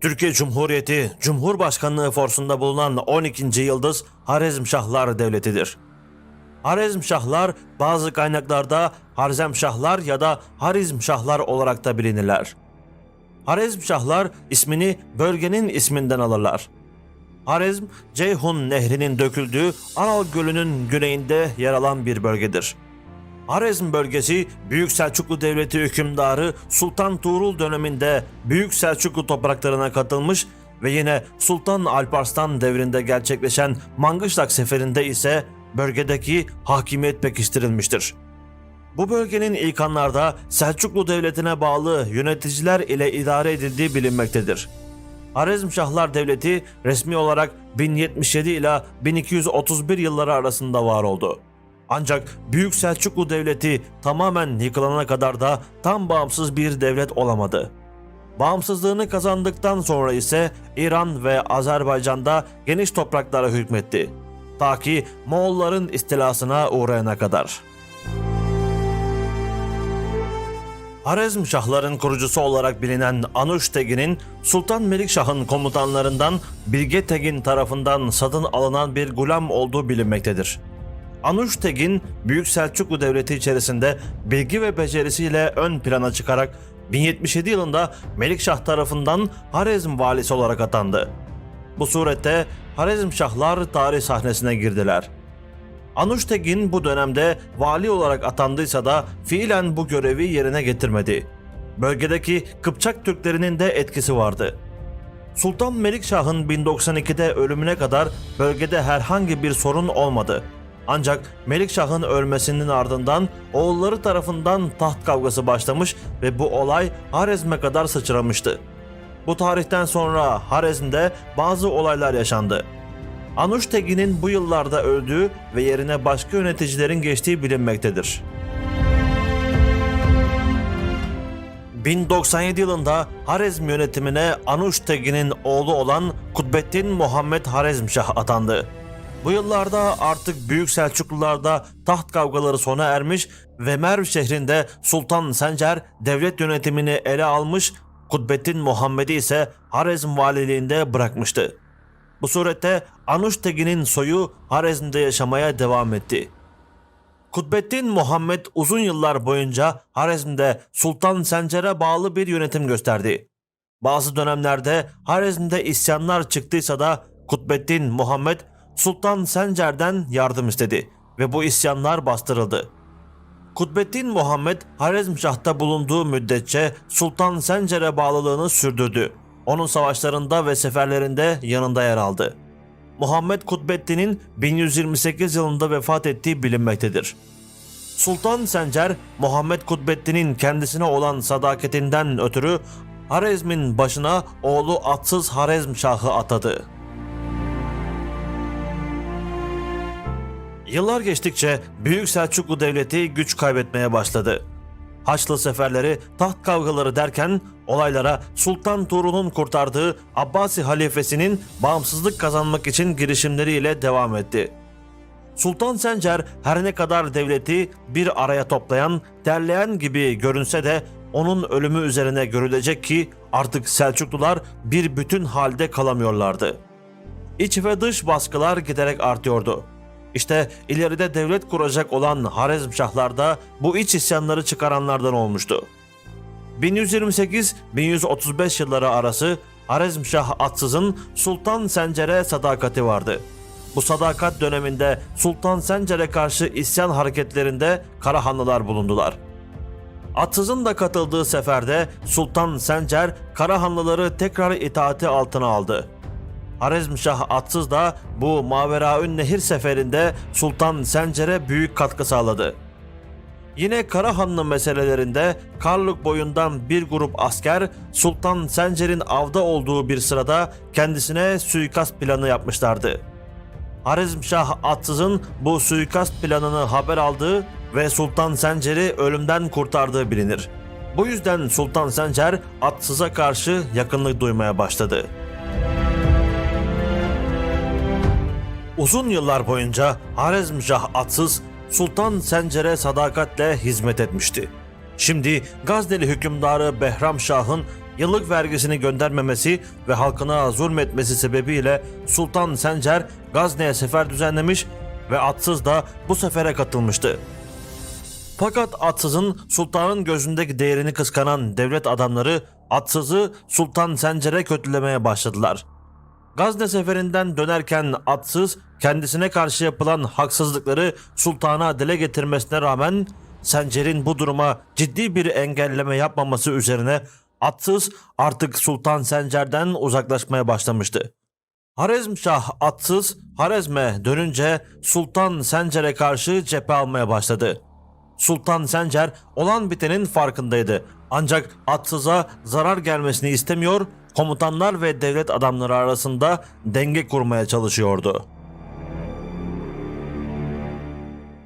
Türkiye Cumhuriyeti Cumhurbaşkanlığı forsunda bulunan 12. yıldız Harezmşahlar Devleti'dir. Harezmşahlar bazı kaynaklarda Harzemşahlar ya da Harizmşahlar olarak da bilinirler. Harezmşahlar ismini bölgenin isminden alırlar. Harezm, Ceyhun Nehri'nin döküldüğü Aral Gölü'nün güneyinde yer alan bir bölgedir. Harezm bölgesi Büyük Selçuklu Devleti hükümdarı Sultan Tuğrul döneminde Büyük Selçuklu topraklarına katılmış ve yine Sultan Alparslan devrinde gerçekleşen Mangışlak seferinde ise bölgedeki hakimiyet pekiştirilmiştir. Bu bölgenin ilk anlarda Selçuklu Devleti'ne bağlı yöneticiler ile idare edildiği bilinmektedir. Harezmşahlar Devleti resmi olarak 1077 ila 1231 yılları arasında var oldu. Ancak Büyük Selçuklu Devleti tamamen yıkılana kadar da tam bağımsız bir devlet olamadı. Bağımsızlığını kazandıktan sonra ise İran ve Azerbaycan'da geniş topraklara hükmetti. Ta ki Moğolların istilasına uğrayana kadar. Harezmşahların kurucusu olarak bilinen Anuş Tegin'in Sultan Melikşah'ın komutanlarından Bilge Tegin tarafından satın alınan bir gulam olduğu bilinmektedir. Anuş Tegin, Büyük Selçuklu Devleti içerisinde bilgi ve becerisiyle ön plana çıkarak 1077 yılında Melikşah tarafından Harezm valisi olarak atandı. Bu surette Harezmşahlar tarih sahnesine girdiler. Anuş Tekin bu dönemde vali olarak atandıysa da fiilen bu görevi yerine getirmedi. Bölgedeki Kıpçak Türklerinin de etkisi vardı. Sultan Melikşah'ın 1092'de ölümüne kadar bölgede herhangi bir sorun olmadı. Ancak Melikşah'ın ölmesinin ardından oğulları tarafından taht kavgası başlamış ve bu olay Harezm'e kadar sıçramıştı. Bu tarihten sonra Harezm'de bazı olaylar yaşandı. Anuş Tegin'in bu yıllarda öldüğü ve yerine başka yöneticilerin geçtiği bilinmektedir. 1097 yılında Harezm yönetimine Anuş Tegin'in oğlu olan Kutbettin Muhammed Harezmşah atandı. Bu yıllarda artık Büyük Selçuklularda taht kavgaları sona ermiş ve Merv şehrinde Sultan Sencer devlet yönetimini ele almış, Kutbettin Muhammed'i ise Harezm valiliğinde bırakmıştı. Bu surette Anuş Tegin'in soyu Harezm'de yaşamaya devam etti. Kutbettin Muhammed uzun yıllar boyunca Harezm'de Sultan Sencer'e bağlı bir yönetim gösterdi. Bazı dönemlerde Harezm'de isyanlar çıktıysa da Kutbettin Muhammed Sultan Sencer'den yardım istedi ve bu isyanlar bastırıldı. Kutbettin Muhammed Harezmşah'ta bulunduğu müddetçe Sultan Sencer'e bağlılığını sürdürdü. Onun savaşlarında ve seferlerinde yanında yer aldı. Muhammed Kutbettin'in 1128 yılında vefat ettiği bilinmektedir. Sultan Sencer, Muhammed Kutbettin'in kendisine olan sadakatinden ötürü Harezm'in başına oğlu Atsız Harezm Şah'ı atadı. Yıllar geçtikçe Büyük Selçuklu Devleti güç kaybetmeye başladı. Haçlı seferleri, taht kavgaları derken olaylara Sultan Tuğrul'un kurtardığı Abbasi halifesinin bağımsızlık kazanmak için girişimleriyle devam etti. Sultan Sencer her ne kadar devleti bir araya toplayan, derleyen gibi görünse de onun ölümü üzerine görülecek ki artık Selçuklular bir bütün halde kalamıyorlardı. İç ve dış baskılar giderek artıyordu. İşte ileride devlet kuracak olan Harezmşahlar da bu iç isyanları çıkaranlardan olmuştu. 1128-1135 yılları arası Harezmşah Atsız'ın Sultan Sencer'e sadakati vardı. Bu sadakat döneminde Sultan Sencer'e karşı isyan hareketlerinde Karahanlılar bulundular. Atsız'ın da katıldığı seferde Sultan Sencer Karahanlıları tekrar itaati altına aldı. Harezmşah Atsız da bu Maveraün Nehir seferinde Sultan Sencer'e büyük katkı sağladı. Yine Karahanlı meselelerinde Karluk boyundan bir grup asker Sultan Sencer'in avda olduğu bir sırada kendisine suikast planı yapmışlardı. Harezmşah Atsız'ın bu suikast planını haber aldığı ve Sultan Sencer'i ölümden kurtardığı bilinir. Bu yüzden Sultan Sencer Atsız'a karşı yakınlık duymaya başladı. Uzun yıllar boyunca Harezmşah Atsız Sultan Sencer'e sadakatle hizmet etmişti. Şimdi Gazneli hükümdarı Behram Şah'ın yıllık vergisini göndermemesi ve halkına zulmetmesi sebebiyle Sultan Sencer Gazne'ye sefer düzenlemiş ve atsız da bu sefere katılmıştı. Fakat atsızın sultanın gözündeki değerini kıskanan devlet adamları atsızı Sultan Sencer'e kötülemeye başladılar. Gazne seferinden dönerken atsız kendisine karşı yapılan haksızlıkları sultana dile getirmesine rağmen Sencer'in bu duruma ciddi bir engelleme yapmaması üzerine atsız artık Sultan Sencer'den uzaklaşmaya başlamıştı. Harezmşah atsız Harezm'e dönünce Sultan Sencer'e karşı cephe almaya başladı. Sultan Sencer olan bitenin farkındaydı. Ancak atsıza zarar gelmesini istemiyor, komutanlar ve devlet adamları arasında denge kurmaya çalışıyordu.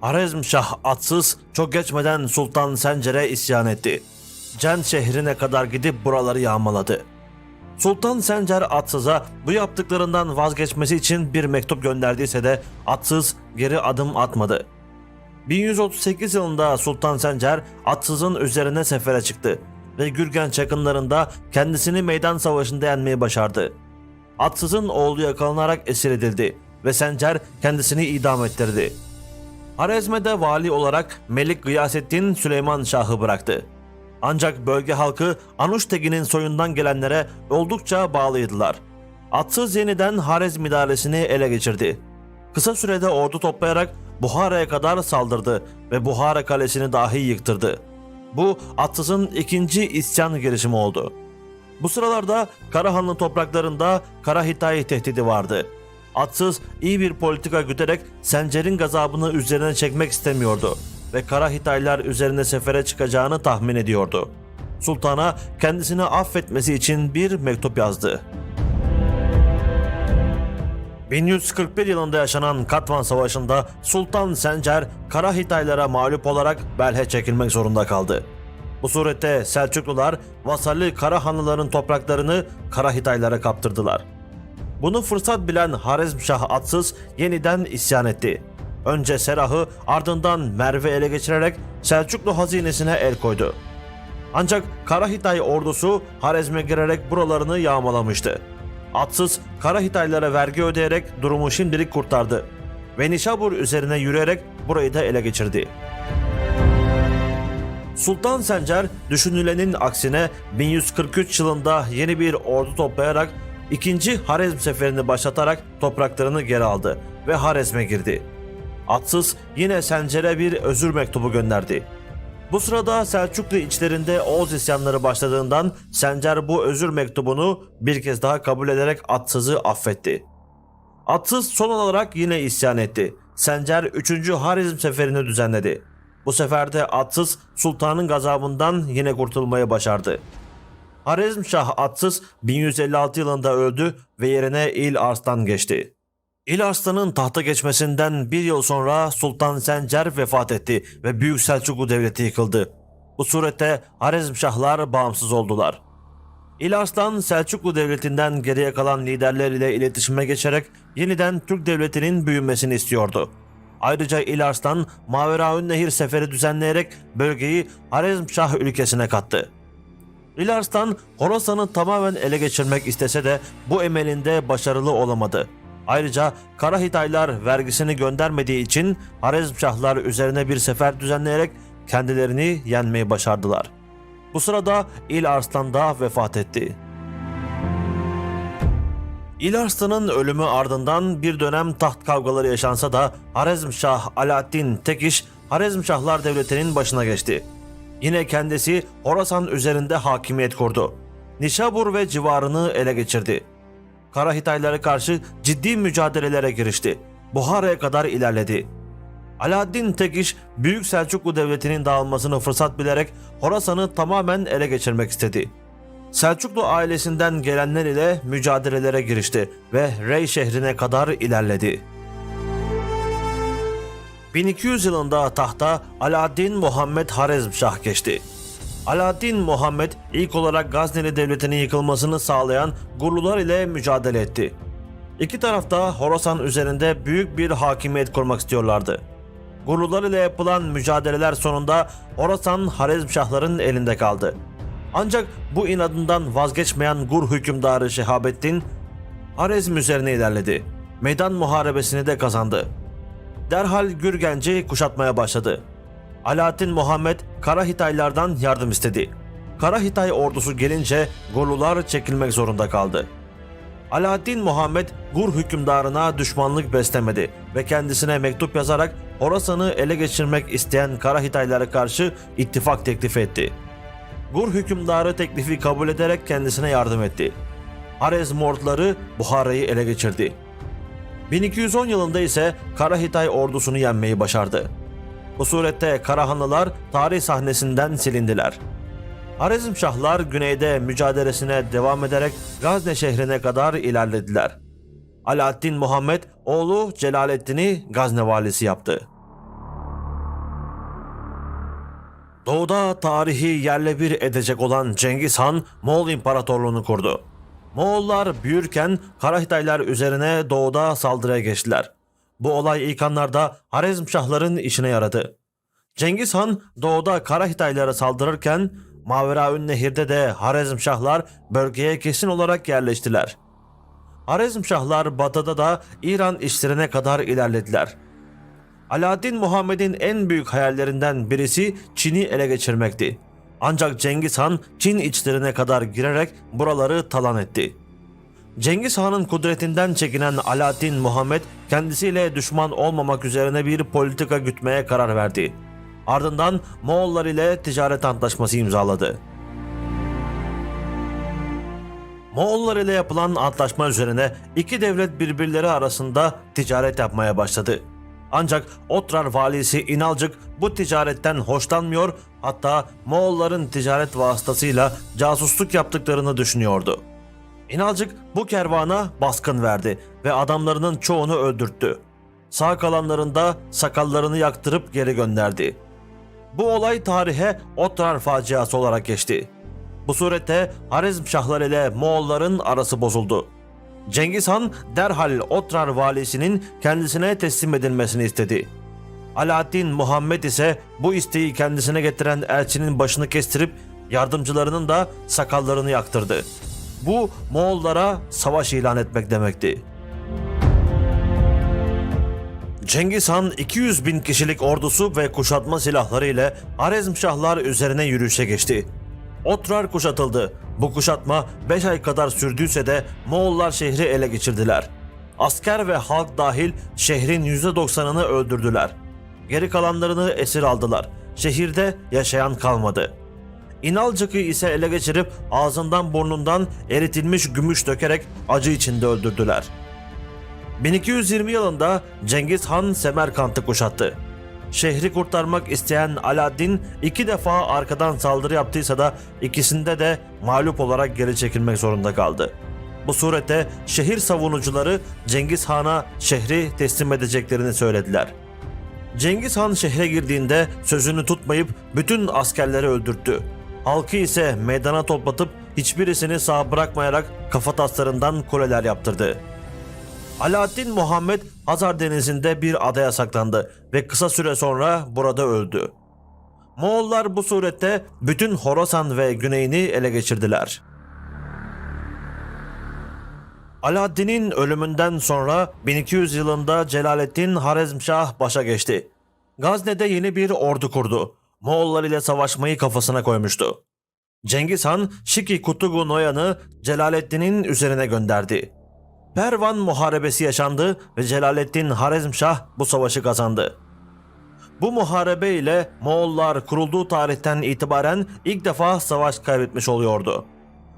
Harezmşah atsız çok geçmeden Sultan Sencer'e isyan etti. Cen şehrine kadar gidip buraları yağmaladı. Sultan Sencer Atsız'a bu yaptıklarından vazgeçmesi için bir mektup gönderdiyse de Atsız geri adım atmadı. 1138 yılında Sultan Sencer Atsız'ın üzerine sefere çıktı ve Gürgen çakınlarında kendisini meydan savaşında yenmeyi başardı. Atsız'ın oğlu yakalanarak esir edildi ve Sencer kendisini idam ettirdi. Harezme'de vali olarak Melik Gıyasettin Süleyman Şah'ı bıraktı. Ancak bölge halkı Anuştegi'nin soyundan gelenlere oldukça bağlıydılar. Atsız yeniden Harezm idaresini ele geçirdi. Kısa sürede ordu toplayarak Buhara'ya kadar saldırdı ve Buhara kalesini dahi yıktırdı. Bu Atsız'ın ikinci isyan girişimi oldu. Bu sıralarda Karahanlı topraklarında Karahitay tehdidi vardı. Atsız iyi bir politika güderek Sencer'in gazabını üzerine çekmek istemiyordu ve Karahitaylar üzerine sefere çıkacağını tahmin ediyordu. Sultana kendisini affetmesi için bir mektup yazdı. 1141 yılında yaşanan Katvan Savaşı'nda Sultan Sencer Karahitaylara mağlup olarak Belhe çekilmek zorunda kaldı. Bu surette Selçuklular vasalli Karahanlıların topraklarını Karahitaylara kaptırdılar. Bunu fırsat bilen Harezmşah Atsız yeniden isyan etti. Önce Serah'ı ardından Merve ele geçirerek Selçuklu hazinesine el koydu. Ancak Karahitay ordusu Harezm'e girerek buralarını yağmalamıştı. Atsız Karahitaylara vergi ödeyerek durumu şimdilik kurtardı ve Nişabur üzerine yürüyerek burayı da ele geçirdi. Sultan Sencer düşünülenin aksine 1143 yılında yeni bir ordu toplayarak ikinci Harezm seferini başlatarak topraklarını geri aldı ve Harezm'e girdi. Atsız yine Sencer'e bir özür mektubu gönderdi. Bu sırada Selçuklu içlerinde Oğuz isyanları başladığından Sencer bu özür mektubunu bir kez daha kabul ederek Atsız'ı affetti. Atsız son olarak yine isyan etti. Sencer 3. Harizm seferini düzenledi. Bu seferde Atsız sultanın gazabından yine kurtulmayı başardı. Harizmşah Atsız 1156 yılında öldü ve yerine İl Arslan geçti. İl Arslan'ın tahta geçmesinden bir yıl sonra Sultan Sencer vefat etti ve Büyük Selçuklu Devleti yıkıldı. Bu surette Harizmşahlar bağımsız oldular. İl Arslan Selçuklu Devleti'nden geriye kalan liderler ile iletişime geçerek yeniden Türk Devleti'nin büyümesini istiyordu. Ayrıca İl Arslan Maveraün Nehir seferi düzenleyerek bölgeyi Harizmşah ülkesine kattı. İl Arslan Horasan'ı tamamen ele geçirmek istese de bu emelinde başarılı olamadı. Ayrıca Karahitaylar vergisini göndermediği için Harezmşahlar üzerine bir sefer düzenleyerek kendilerini yenmeyi başardılar. Bu sırada İl Arslan da vefat etti. İl Arslan'ın ölümü ardından bir dönem taht kavgaları yaşansa da Harezmşah Alaaddin Tekiş Harezmşahlar Devleti'nin başına geçti. Yine kendisi Horasan üzerinde hakimiyet kurdu. Nişabur ve civarını ele geçirdi. Karahitaylara karşı ciddi mücadelelere girişti. Buhara'ya kadar ilerledi. Alaaddin Tekiş, Büyük Selçuklu Devleti'nin dağılmasını fırsat bilerek Horasan'ı tamamen ele geçirmek istedi. Selçuklu ailesinden gelenler ile mücadelelere girişti ve Rey şehrine kadar ilerledi. 1200 yılında tahta Alaaddin Muhammed Harezmşah geçti. Alaaddin Muhammed ilk olarak Gazneli Devleti'nin yıkılmasını sağlayan Gurlular ile mücadele etti. İki taraf da Horasan üzerinde büyük bir hakimiyet kurmak istiyorlardı. Gurlular ile yapılan mücadeleler sonunda Horasan Harezmşahların elinde kaldı. Ancak bu inadından vazgeçmeyen Gur hükümdarı Şehabettin Harezm üzerine ilerledi. Meydan muharebesini de kazandı. Derhal Gürgenci kuşatmaya başladı. Alaaddin Muhammed Kara Hitaylardan yardım istedi. Kara Hitay ordusu gelince Gurlular çekilmek zorunda kaldı. Alaaddin Muhammed Gur hükümdarına düşmanlık beslemedi ve kendisine mektup yazarak Horasan'ı ele geçirmek isteyen Kara Hitaylara karşı ittifak teklif etti. Gur hükümdarı teklifi kabul ederek kendisine yardım etti. Harezm orduları Buhara'yı ele geçirdi. 1210 yılında ise Kara Hitay ordusunu yenmeyi başardı. Bu surette Karahanlılar tarih sahnesinden silindiler. Harezmşahlar güneyde mücadelesine devam ederek Gazne şehrine kadar ilerlediler. Alaaddin Muhammed oğlu Celaleddin'i Gazne valisi yaptı. Doğuda tarihi yerle bir edecek olan Cengiz Han Moğol İmparatorluğunu kurdu. Moğollar büyürken Karahitaylar üzerine doğuda saldırıya geçtiler. Bu olay ilk anlarda Harezmşahların işine yaradı. Cengiz Han doğuda Karahitaylara saldırırken Maveraün Nehir'de de Harezmşahlar bölgeye kesin olarak yerleştiler. Harezmşahlar batıda da İran işlerine kadar ilerlediler. Alaaddin Muhammed'in en büyük hayallerinden birisi Çin'i ele geçirmekti. Ancak Cengiz Han Çin içlerine kadar girerek buraları talan etti. Cengiz Han'ın kudretinden çekinen Alaaddin Muhammed kendisiyle düşman olmamak üzerine bir politika gütmeye karar verdi. Ardından Moğollar ile ticaret antlaşması imzaladı. Moğollar ile yapılan antlaşma üzerine iki devlet birbirleri arasında ticaret yapmaya başladı. Ancak Otrar valisi İnalcık bu ticaretten hoşlanmıyor hatta Moğolların ticaret vasıtasıyla casusluk yaptıklarını düşünüyordu. İnalcık bu kervana baskın verdi ve adamlarının çoğunu öldürttü. Sağ kalanların da sakallarını yaktırıp geri gönderdi. Bu olay tarihe Otrar faciası olarak geçti. Bu surette Harezmşahlar ile Moğolların arası bozuldu. Cengiz Han derhal Otrar valisinin kendisine teslim edilmesini istedi. Alaaddin Muhammed ise bu isteği kendisine getiren elçinin başını kestirip yardımcılarının da sakallarını yaktırdı. Bu Moğollara savaş ilan etmek demekti. Cengiz Han 200 bin kişilik ordusu ve kuşatma silahları ile Harezmşahlar üzerine yürüyüşe geçti. Otrar kuşatıldı. Bu kuşatma 5 ay kadar sürdüyse de Moğollar şehri ele geçirdiler. Asker ve halk dahil şehrin %90'ını öldürdüler. Geri kalanlarını esir aldılar. Şehirde yaşayan kalmadı. İnalcık'ı ise ele geçirip ağzından burnundan eritilmiş gümüş dökerek acı içinde öldürdüler. 1220 yılında Cengiz Han Semerkant'ı kuşattı. Şehri kurtarmak isteyen Alaaddin iki defa arkadan saldırı yaptıysa da ikisinde de mağlup olarak geri çekilmek zorunda kaldı. Bu surette şehir savunucuları Cengiz Han'a şehri teslim edeceklerini söylediler. Cengiz Han şehre girdiğinde sözünü tutmayıp bütün askerleri öldürttü. Halkı ise meydana toplatıp hiçbirisini sağ bırakmayarak kafataslarından kuleler yaptırdı. Alaaddin Muhammed Hazar Denizi'nde bir adaya saklandı ve kısa süre sonra burada öldü. Moğollar bu surette bütün Horasan ve güneyini ele geçirdiler. Alaaddin'in ölümünden sonra 1200 yılında Celaleddin Harezmşah başa geçti. Gazne'de yeni bir ordu kurdu. Moğollar ile savaşmayı kafasına koymuştu. Cengiz Han Şiki Kutugu Noyan'ı Celaleddin'in üzerine gönderdi. Pervan Muharebesi yaşandı ve Celaleddin Harezmşah bu savaşı kazandı. Bu muharebe ile Moğollar kurulduğu tarihten itibaren ilk defa savaş kaybetmiş oluyordu.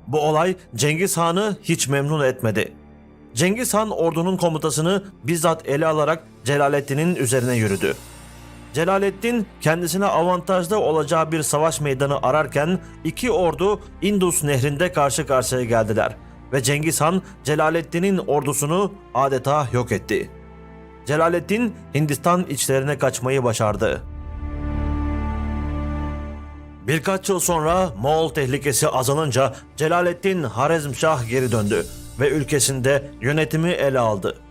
Bu olay Cengiz Han'ı hiç memnun etmedi. Cengiz Han ordunun komutasını bizzat ele alarak Celaleddin'in üzerine yürüdü. Celaleddin kendisine avantajlı olacağı bir savaş meydanı ararken iki ordu Indus nehrinde karşı karşıya geldiler ve Cengiz Han Celaleddin'in ordusunu adeta yok etti. Celaleddin Hindistan içlerine kaçmayı başardı. Birkaç yıl sonra Moğol tehlikesi azalınca Celaleddin Harezmşah geri döndü ve ülkesinde yönetimi ele aldı.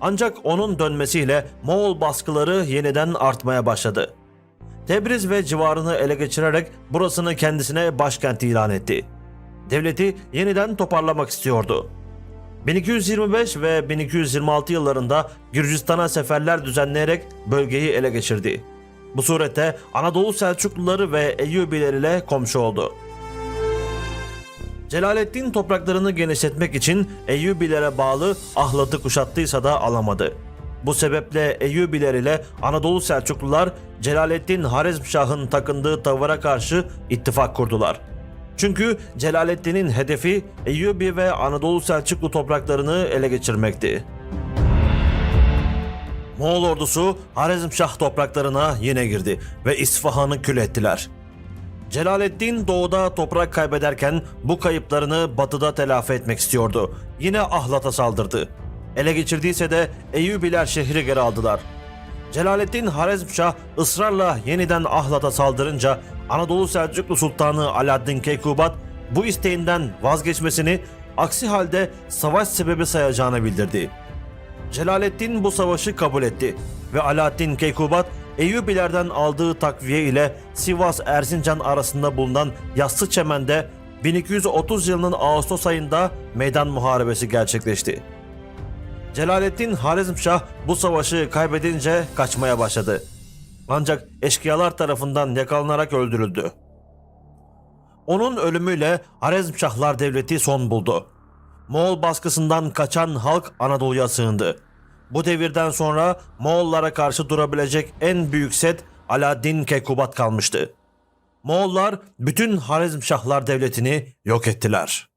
Ancak onun dönmesiyle Moğol baskıları yeniden artmaya başladı. Tebriz ve civarını ele geçirerek burasını kendisine başkent ilan etti. Devleti yeniden toparlamak istiyordu. 1225 ve 1226 yıllarında Gürcistan'a seferler düzenleyerek bölgeyi ele geçirdi. Bu surette Anadolu Selçukluları ve Eyyubiler ile komşu oldu. Celaleddin topraklarını genişletmek için Eyyubilere bağlı Ahlat'ı kuşattıysa da alamadı. Bu sebeple Eyyubiler ile Anadolu Selçuklular Celaleddin Harezmşah'ın takındığı tavıra karşı ittifak kurdular. Çünkü Celaleddin'in hedefi Eyyubi ve Anadolu Selçuklu topraklarını ele geçirmekti. Moğol ordusu Harezmşah topraklarına yine girdi ve İsfahan'ı kül ettiler. Celaleddin doğuda toprak kaybederken bu kayıplarını batıda telafi etmek istiyordu. Yine Ahlat'a saldırdı. Ele geçirdiyse de Eyyubiler şehri geri aldılar. Celaleddin Harezmşah ısrarla yeniden Ahlat'a saldırınca Anadolu Selçuklu Sultanı Alaaddin Keykubat bu isteğinden vazgeçmesini aksi halde savaş sebebi sayacağını bildirdi. Celaleddin bu savaşı kabul etti ve Alaaddin Keykubat Eyyubilerden aldığı takviye ile Sivas Erzincan arasında bulunan Yassı Çemen'de 1230 yılının Ağustos ayında meydan muharebesi gerçekleşti. Celaleddin Harizmşah bu savaşı kaybedince kaçmaya başladı. Ancak eşkıyalar tarafından yakalanarak öldürüldü. Onun ölümüyle Harezmşahlar Devleti son buldu. Moğol baskısından kaçan halk Anadolu'ya sığındı. Bu devirden sonra Moğollara karşı durabilecek en büyük set Alaaddin Keykubat kalmıştı. Moğollar bütün Harezmşahlar Devleti'ni yok ettiler.